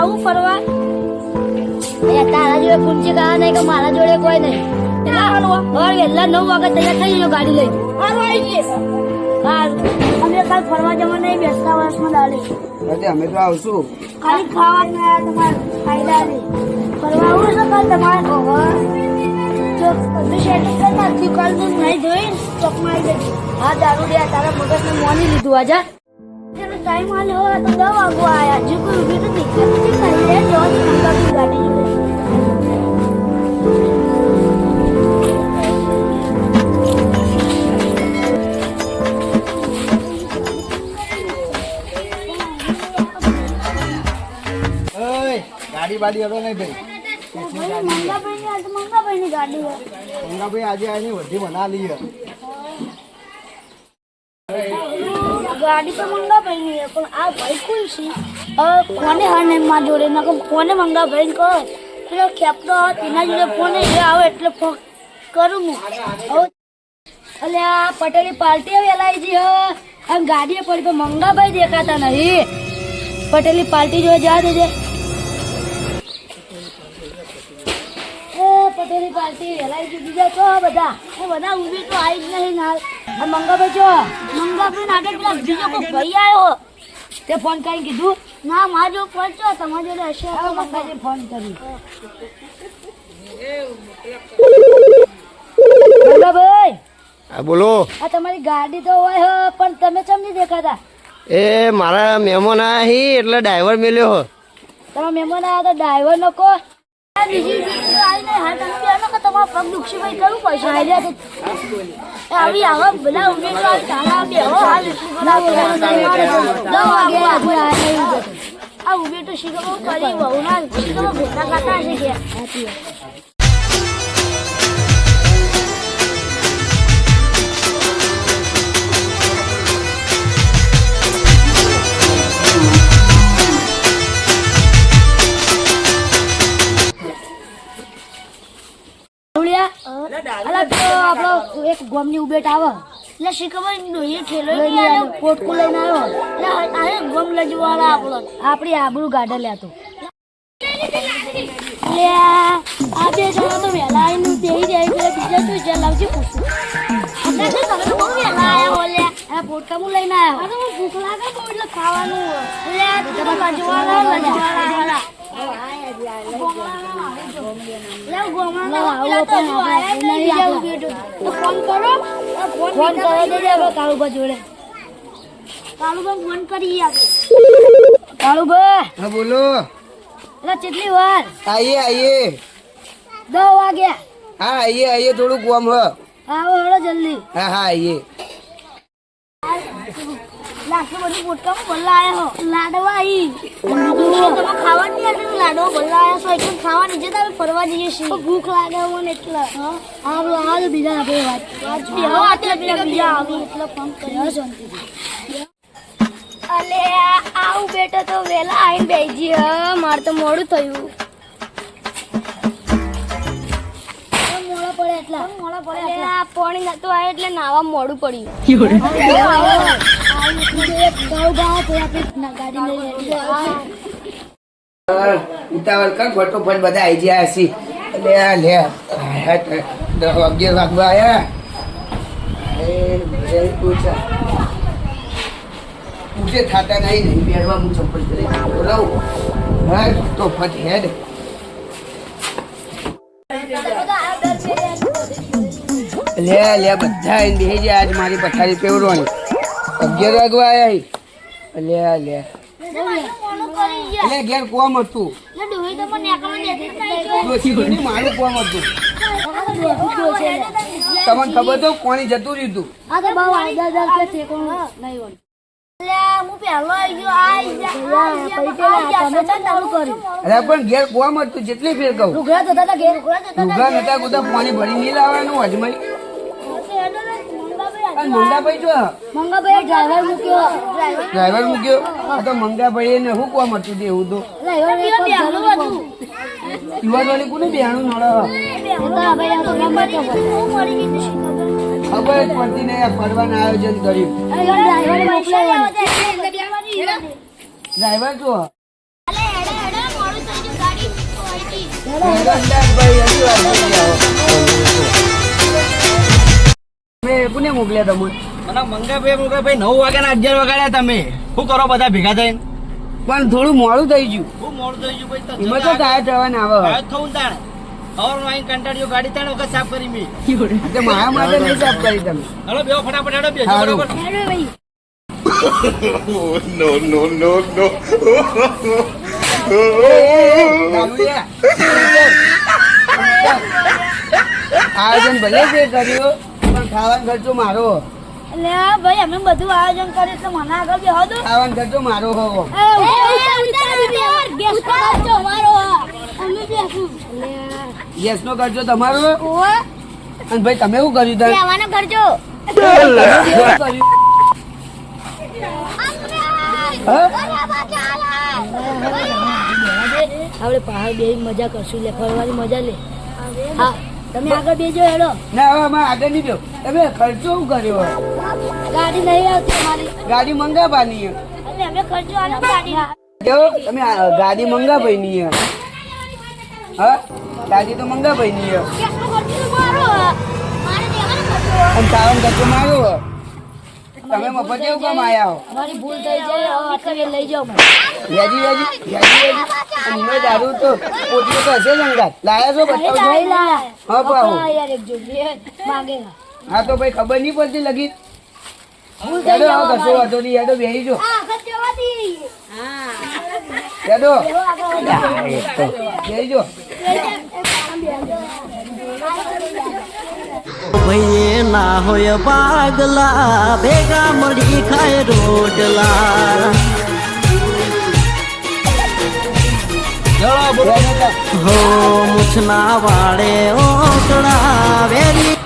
આવું ફરવા? અહીંયા તારા જોડે પૂંચી કાવા નહીં કે મારા જોડે કોઈ નહીં. બર વહેલા નવ વાગે તૈયાર થઈ જજો ગાડી લઈ આવી જઈએ. અમે કાલ ફરવા જવા નહીં બેસતા વર્ષમાં દાડે. આજે અમે તો આવશું. ખાલી ખાવાના આયા ફાયદા નહીં. ફરવા આવું છે કાલ તમારે? જો બધું સેટિંગ કરી નાખ્યું કાલ તું નહીં જોઈ ચોકમાં આવી જજો. હા દારૂ દે તારા મગજને મોની લીધું આજે. ટાઈમ હાલ્યો તો દસ વાગવા આયા હજુ કોઈ ઊભી દેખાતું જ નહીં લે જવા જ મંગાવી ગાડી ગાડી બાડી હવે નહીં ભાઈ મંગાભાઈની આજે આની વધી બના લઈએ ગાડી તો મંગાભાઈની છે, પણ આ ભાઈ કુલ છે. હવે કોને હાને માં જોડે? નકર કોને મંગાભાઈ કહો પેલો હોય તેના જોડે ફોન એ આવે એટલે ફોન કરું હું. હવે અલે આ પટેલી પાર્ટી વેલાઈ જી હો. આમ ગાડીએ પડી મંગા મંગાભાઈ દેખાતા નહીં. પટેલી પાર્ટી જોડે જા દેજે. પટેલી પાર્ટી વેલાઈ ગઈ બીજા છો બધા. હું બધા ઊભી તો આવી જ નહીં હાલ. મંગાભાઈ છો મંગાભાઈ આગળ પેલા બીજો કોઈ ભાઈ આવ્યો. તે ફોન કરીને કીધું ના મારો ફોન પહોંચો તમારી જોડે હશે મંગાભાઈ મંગાભાઈ ફોન કરી. મંગાભાઈ હા બોલો. આ તમારી ગાડી તો હોય હો પણ તમે ચમ નહીં દેખાતા? એ મારા મહેમાન આયા હી એટલે ડ્રાઈવર મેલ્યો હો. તમે મહેમાન આવ્યા તો ડ્રાઈવર નો કો પગ દુખશે ભાઈ કરવું પડશે. આઈડિયા આવી આવા બધા ઊભી તો આવી તારા હાલ આ તો શીખવો કરી બહુ ના શીખવો ભેટા ખાતા છે કે ગોમની ઉબેટ આવે. એટલે શીખવો ડોહી ઠેલો આયો, પોટકું લઈને આવ્યો. એટલે આ ગોમ લજવાળા આપણો આપણી આબરૂ ગાડે લેતો એટલે આ બે જણા તો વહેલા આવીને જાય એટલે બીજા શું છે લાવજે પૂછું. એટલે તો તમે બહુ વહેલા આવ્યા બોલે લે. આ પોટકા હું લઈને આવ્યો આ તો ભૂખ લાગે બહુ એટલે ખાવાનું એટલે આ તો તમે લજવાળા લજવાળા એટલે ગોમાના ફોન કરો. ફોન ફોન કરે દેજે. હવે કાળુભા જોડે કાલુભાઈ ફોન કરી આવે કાળુભા. હા બોલો. એટલે કેટલી વાર? આઈએ આઈએ. દો વાગ્યા. હા આઈએ આઈએ થોડું કોમ હ આવો હળો જલ્દી. હા હા આઈએ. લાસ્ટ બધું પોટકામાં ભલ્લા આયા હો. લાડવા ઈ તમે ખાવા નહીં એટલે લાડવા ભલ્લા આયા છો એટલે ખાવા નીચે તમે ફરવા જઈએ છીએ. ભૂખ લાગે મને એટલે. હા? હારું હાલ બીજા આપણે વાત. બે હો આટલા પેલા બીજા આવી એટલે ફોન કર્યો શાંતિથી અલે આવું બેટો તો વેલા આવીને બેસી હ મારે તો મોડું થયું. મોડા પડે એટલા. મોડા પડે આ પાણી નતું આવે એટલે નાવા મોડું પડ્યું. ઉતાવળ કર ફટોફટ બધા આઈ ગયા હસી લે, આ લે અગિયાર વાગવા બે પૂછા, થાતા નહીં નહીં પહેરવા હું ચંપલ કરી બોલાવું. હા, તો ફટ હેડ. લે લે, બધા બેસી આજ મારી પથારી પેવડવાની. અગિયાર વાગવા આયા હી. લે લે મોડું કરી ગયા એટલે ઘેર કોમ હતું. એટલે ડોહી તો મને એકલા દેખી જ નહીં કે ડોશી ડોશી મારું કોમ હતું. તમને ખબર તો કોની જતું રહ્યું તું આ તો બહુ આદર દર કે ઠેકોણું નહીં હોય અલ્યા, હું પહેલો આવી ગયો આ આવી ગયા, આ આવી ગયા, પૈસા આ ગયા. તમે ચાલુ કર્યું અરે પણ ઘેર કોમ હતું જેટલી ફેર કહું લુગડા તો દાદા ઘેર લુગડા નતા કુદા પાણી ભરી નહીં લાવવાનું અજમાઈ મંગાભાઈ જો. મંગાભાઈ ડ્રાઈવર મૂક્યો. ડ્રાઈવર મૂક્યો? આ તો મંગાભાઈ એને શું કોમ હતું તે એવું તો. હતું. કોને બેહાણું ભાઈ શીખબર. ખબર જ પડતી નહીં ફરવાનું આયોજન કર્યું. ડ્રાઈવર જો. અલે, કોને મોકલ્યા તમે? મને મંગાભાઈ મંગાભાઈ નવ વાગ્યાના અગિયાર વાગ્યા તમે શું કરો બધા ભેગા થઈને? પણ થોડું મોડું થઈ ગયું. બહુ મોડું થઈ ગયું ભાઈ એમાં તો ટાયર થવાના આવે. થવું તાણ. હવાર કંટાળ્યો ગાડી ત્રણ વખત સાફ કરી મેં. તે મારા માટે નહીં સાફ કરી તમે. હલો બેહો ફટાફટ હેડો ભાઈ. દારૂડિયા. આયોજન ભલે જે કર્યું. પણ ખાવાનો ખર્ચો મારો. એટલે ભાઈ અમે બધું આયોજન કર્યું એટલે મને આગળ બેહો દો. ખાવાનો ખર્ચો મારો હોવો ગેસ નો ખર્ચો તમારો અને ભાઈ તમે શું કર્યું તમે બેવાનો ખર્ચો. આપણે પહાડ બે મજા કરશું લે ફરવાની મજા લે. હા. તમે આગળ બેજો હેડો. ના હવે અમે આગળ નહીં ગયો તમે ખર્ચો શું કર્યો? ગાડી નહીં આવતી મારી ગાડી મંગાવવાની અમે ખર્ચો આનો ગાડી જો તમે ગાડી મંગાભાઈ ની હા? ગાડી તો મંગાભાઈ ની છે. ગેસનો ખર્ચો તો મારો? મારે દેવાનો ખર્ચો. અને ખાવાનો ખર્ચો મારો તમે મફત કેવું કામ આયા હો? મારી ભૂલ થઈ જાય. લઈ જાઓ. યાજી યાજી યાદી યાદી અમને દારૂ તો પોટલી તો હશે જ લાયા છો બતાવજો. હા માંગેલા હા તો ભાઈ ખબર નહીં પડતી લગી જાય આવો કશો વાંધો નહીં જો. જો. ભાઈએ ના હોય પાગલા ભેગા મળી ખાય રોટલા. હો મૂછના વાળે ઓટડા વેરી